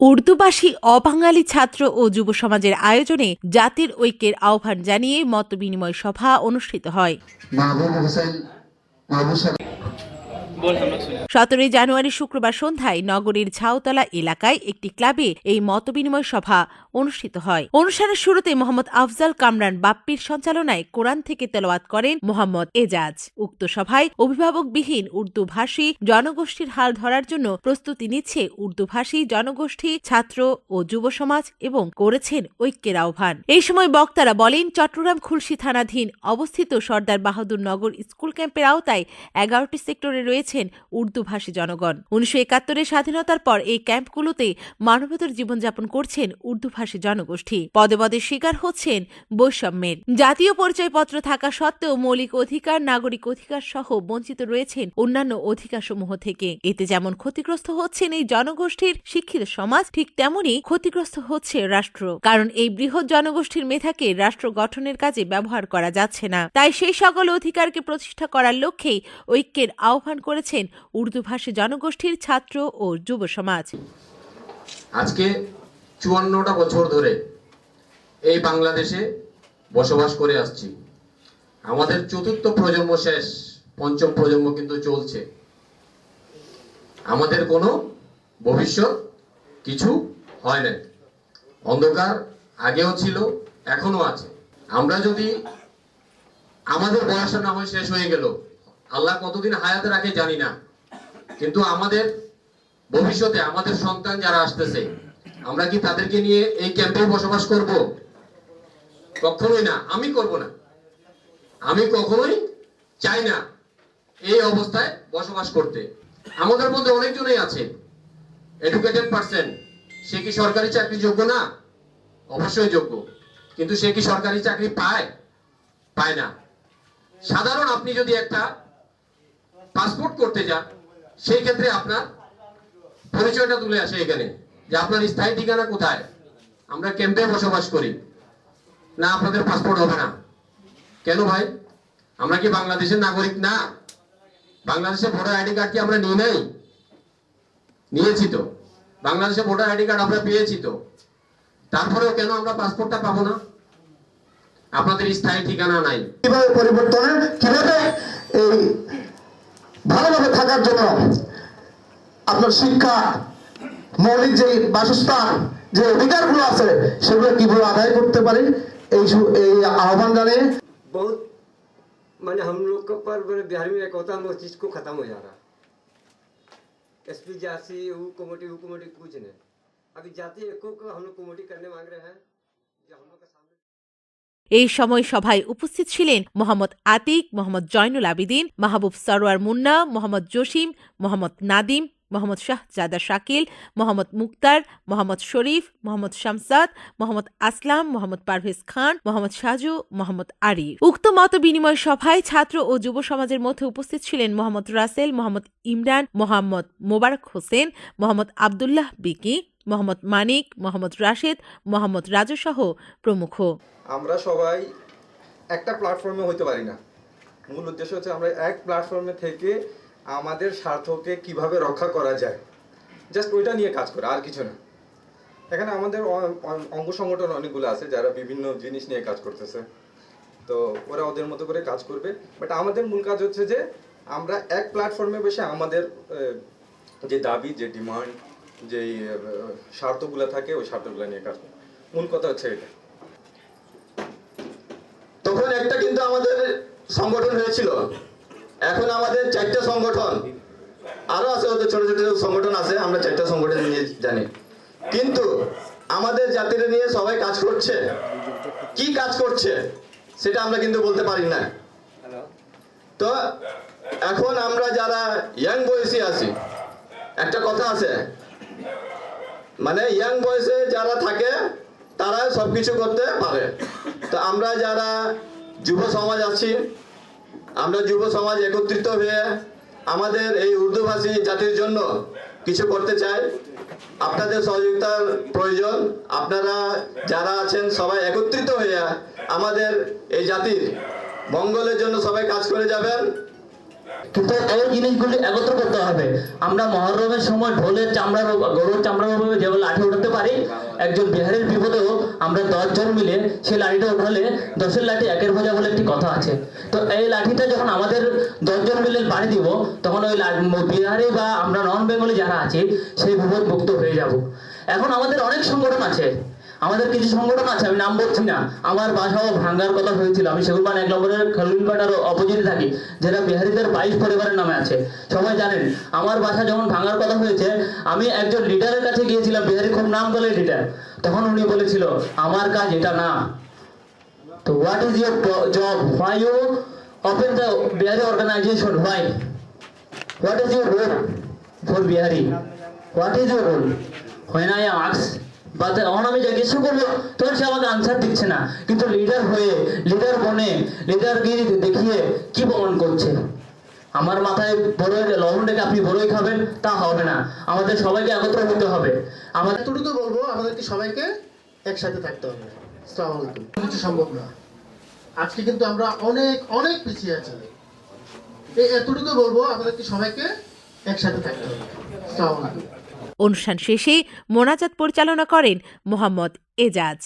উর্দুভাষী অবাঙালি ছাত্র ও যুব সমাজের আয়োজনে জাতির ঐক্যের আহ্বান জানিয়ে মত বিনিময় সভা অনুষ্ঠিত হয়। সতেরোই জানুয়ারি শুক্রবার সন্ধ্যায় নগরীর ঝাউতলা এলাকায় একটি ক্লাবে এই মতবিনিময় সভা অনুষ্ঠিত হয়। অনুষ্ঠানের শুরুতে মোহাম্মদ আফজাল কামরান বাপ্পির সঞ্চালনায় কোরআন থেকে তেলাওয়াত করেন মোহাম্মদ এজাজ। উক্ত সভায় অভিভাবকবিহীন উর্দু ভাষী জনগোষ্ঠীর হাল ধরার জন্য প্রস্তুতি নিচ্ছে উর্দু ভাষী জনগোষ্ঠী, ছাত্র ও যুব সমাজ এবং করেছেন ঐক্যের আহ্বান। এই সময় বক্তারা বলেন, চট্টগ্রাম খুলশি থানাধীন অবস্থিত সর্দার বাহাদুর নগর স্কুল ক্যাম্পের আওতায় এগারোটি সেক্টরে রয়েছেন উর্দু ভাষী জনগণ। উনিশশো একাত্তরের স্বাধীনতার পর এই ক্যাম্পগুলোতে মানবতর জীবনযাপন করছেন উর্দু ভাষী জনগোষ্ঠী। পদে পদে শিকার হচ্ছেন বৈষম্যের। জাতীয় পরিচয়পত্র থাকা সত্ত্বেও মৌলিক অধিকার, নাগরিক অধিকার সহ বঞ্চিত রয়েছেন অন্যান্য অধিকারসমূহ থেকে। এতে যেমন ক্ষতিগ্রস্ত হচ্ছেন এই জনগোষ্ঠীর শিক্ষিত সমাজ, ঠিক তেমনি ক্ষতিগ্রস্ত হচ্ছে রাষ্ট্র। কারণ এই বৃহৎ জনগোষ্ঠীর মেধাকে রাষ্ট্র গঠনের কাজে ব্যবহার করা যাচ্ছে না। তাই সেই সকল অধিকারকে প্রতিষ্ঠা করার লক্ষ্যেই ঐক্যের আহ্বান করেছেন উর্দু ভাষী জনগোষ্ঠীর ছাত্র ও যুব সমাজ। আজকে চুয়ান্নটা বছর ধরে এই বাংলাদেশে বসবাস করে আসছি। আমাদের চতুর্থ প্রজন্ম শেষ, পঞ্চম প্রজন্ম কিন্তু চলছে। আমাদের কোনো ভবিষ্যৎ কিছু হয় না অন্ধকার আগেও ছিল এখনও আছে। আমরা যদি আমাদের বয়সটা না হয় শেষ হয়ে গেল, আল্লাহ কতদিন হায়াতে রাখে জানি না। কিন্তু আমাদের ভবিষ্যতে আমাদের সন্তান যারা আসতেছে আমরা কি তাদেরকে নিয়ে এই ক্যাম্পে বসবাস করব? কখনোই না, আমি করব না। আমি কখনোই চাই না এই অবস্থায় বসবাস করতে। আমাদের মধ্যে অনেকজনই আছে এডুকেটেড পার্সন সে কি সরকারি চাকরি যোগ্য না? অবশ্যই যোগ্য। কিন্তু সে কি সরকারি চাকরি পায়? পায় না। সাধারণ আপনি যদি একটা পাসপোর্ট করতে যান, সেই ক্ষেত্রে আপনার পরিচয়টা তুলে আসে এখানে। যে আপনার স্থায়ী ঠিকানা কোথায়? আমরা ক্যাম্পে বসবাস করি। না, আপনাদের পাসপোর্ট হবে না। কেন ভাই? আমরা কি বাংলাদেশের নাগরিক না? বাংলাদেশের ভোটার আইডি কার্ড কি আমরা নিয়ে নাই? নিয়েছি তো। বাংলাদেশের ভোটার আইডি কার্ড আমরা পেয়েছি তো। তারপরেও কেন আমরা পাসপোর্টটা পাবো না? আপনাদের স্থায়ী ঠিকানা নাই। কীভাবে পরিবর্তনে কীভাবে এই ভালোভাবে থাকার জন্য আপনার শিক্ষা মৌলিক যে বাসস্থান যে অধিকারগুলো আছে সেগুলো কিভাবে আদায় করতে পারি এই সু- এই আহ্বান জানিয়ে बहुत माने हम लोग का पर बड़े बिहार में एक होता है वो चीज़ को ख़त्म हो जा रहा एस पी जासी वो कमेटी वो कमेटी कुछ नहीं अभी जाति एको को हम लोग कमेटी करने मांग रहे हैं जो हम लोग का सामने এই সময় সভায় উপস্থিত ছিলেন মোহাম্মদ আতিক মোহাম্মদ জয়নুল আবিদিন মাহবুব সরোয়ার মুন্না মোহাম্মদ জসিম মোহাম্মদ নাদিম মোহাম্মদ শাহজাদা শাকিল, মোহাম্মদ মুক্তার, মোহাম্মদ শরীফ, মোহাম্মদ শামসাদ, মোহাম্মদ আসলাম, মোহাম্মদ পারভেজ খান, মোহাম্মদ সাজু, মোহাম্মদ আরিফ। উক্ত মত বিনিময় সভায় ছাত্র ও যুব সমাজের মধ্যে উপস্থিত ছিলেন মোহাম্মদ রাসেল, মোহাম্মদ ইমরান, মোহাম্মদ মোবারক হোসেন, মোহাম্মদ আবদুল্লাহ বিকি, মোহাম্মদ মানিক, মোহাম্মদ রাশেদ, মোহাম্মদ রাজু সহ প্রমুখ। আমরা সবাই একটা প্ল্যাটফর্মে হইতে পারি না। মূল উদ্দেশ্য হচ্ছে আমরা এক প্ল্যাটফর্মে থেকে আমাদের স্বার্থকে কীভাবে রক্ষা করা যায়? জাস্ট ওইটা নিয়ে কাজ করে আর কিছু না। এখানে আমাদের অঙ্গ সংগঠন অনেকগুলো আছে যারা বিভিন্ন জিনিস নিয়ে কাজ করতেছে। তো ওরা ওদের মতো করে কাজ করবে। বাট আমাদের মূল কাজ হচ্ছে যে আমরা এক প্ল্যাটফর্মে বসে আমাদের যে দাবি যে ডিমান্ড আহ, স্বার্থগুলো থাকে ওই স্বার্থগুলো নিয়ে কাজ মূল কথা হচ্ছে এটা। তখন একটা কিন্তু আমাদের সংগঠন হয়েছিল। এখন আমাদের চারটা সংগঠন। আরও আছে ওদের ছোট ছোট সংগঠন আছে আমরা চারটা সংগঠন নিয়ে জানি। কিন্তু আমাদের জাতির নিয়ে সবাই কাজ করছে। কি কাজ করছে সেটা আমরা কিন্তু বলতে পারি না। তো এখন আমরা যারা ইয়াং বয়সী আছি একটা কথা আছে মানে ইয়াং বয়সে যারা থাকে তারা সবকিছু করতে পারে। তো আমরা যারা যুব সমাজ আছি আমরা যুব সমাজ একত্রিত হয়ে আমাদের এই উর্দুভাষী জাতির জন্য কিছু করতে চাই। আপনাদের সহযোগিতার প্রয়োজন। আপনারা যারা আছেন সবাই একত্রিত হয়ে আমাদের এই জাতির মঙ্গলের জন্য সবাই কাজ করে যাবেন। কিন্তু এই জিনিসগুলি একত্র করতে হবে। আমরা মহরমের সময় ঢোলের চামড়ার গরুর চামড়ার উপরে যেগুলো লাঠি উঠে পারি, একজন বিহারির বিপদেও আমরা দশজন মিলে সেই লাঠিটা উঠালে দশের লাঠি একের ভোজা বলে একটি কথা আছে। তো এই লাঠিটা যখন আমাদের দশজন মিলে বাড়ি দিব, তখন ওই বিহারি বা আমরা নন বেঙ্গলি যারা আছি, সেই বিপদ মুক্ত হয়ে যাব। এখন আমাদের অনেক সংগঠন আছে। আমাদের কিছু সংগঠন আছে, আমি নাম বলছি না। আমার বাসাও ভাঙ্গার কথা হয়েছিল। আমি সেগুনপান এক নম্বরের খালুনপাটার অপোজিটে থাকি, যেটা বিহারিদের বাইশ পরিবারের নামে আছে। সবাই জানেন, আমার বাসা যখন ভাঙার কথা হয়েছে, আমি একজন লিডারের কাছে গিয়েছিলাম, বিহারি খুব নাম বলে লিডার। তখন উনি বলেছিল, আমার কাজ এটা না। তো what is your job why you open the Bihari organization why what is your role for Bihari? What is your role when I আক্স বা তখন আমি জিজ্ঞেস করব তখন সে আমাকে আনসার দিচ্ছে না। কিন্তু লিডার হয়ে লিডার বনে লিডারগিরি দেখিয়ে কি প্রমাণ করছে? আমার মাথায় বড়ই লবণ রেখে আপনি বড়ই খাবেন, তা হবে না। আমাদের সবাইকে একত্র হতে হবে। আমাদের এতটুকু বলব, আমাদেরকে সবাইকে একসাথে থাকতে হবে। কিছু সম্ভব না। আজকে কিন্তু আমরা অনেক অনেক পিছিয়ে আছি। এই এতটুকু বলব, আমাদেরকে সবাইকে একসাথে থাকতে হবে। আসসালামু অনুষ্ঠান শেষে মোনাজাত পরিচালনা করেন মোহাম্মদ এজাজ।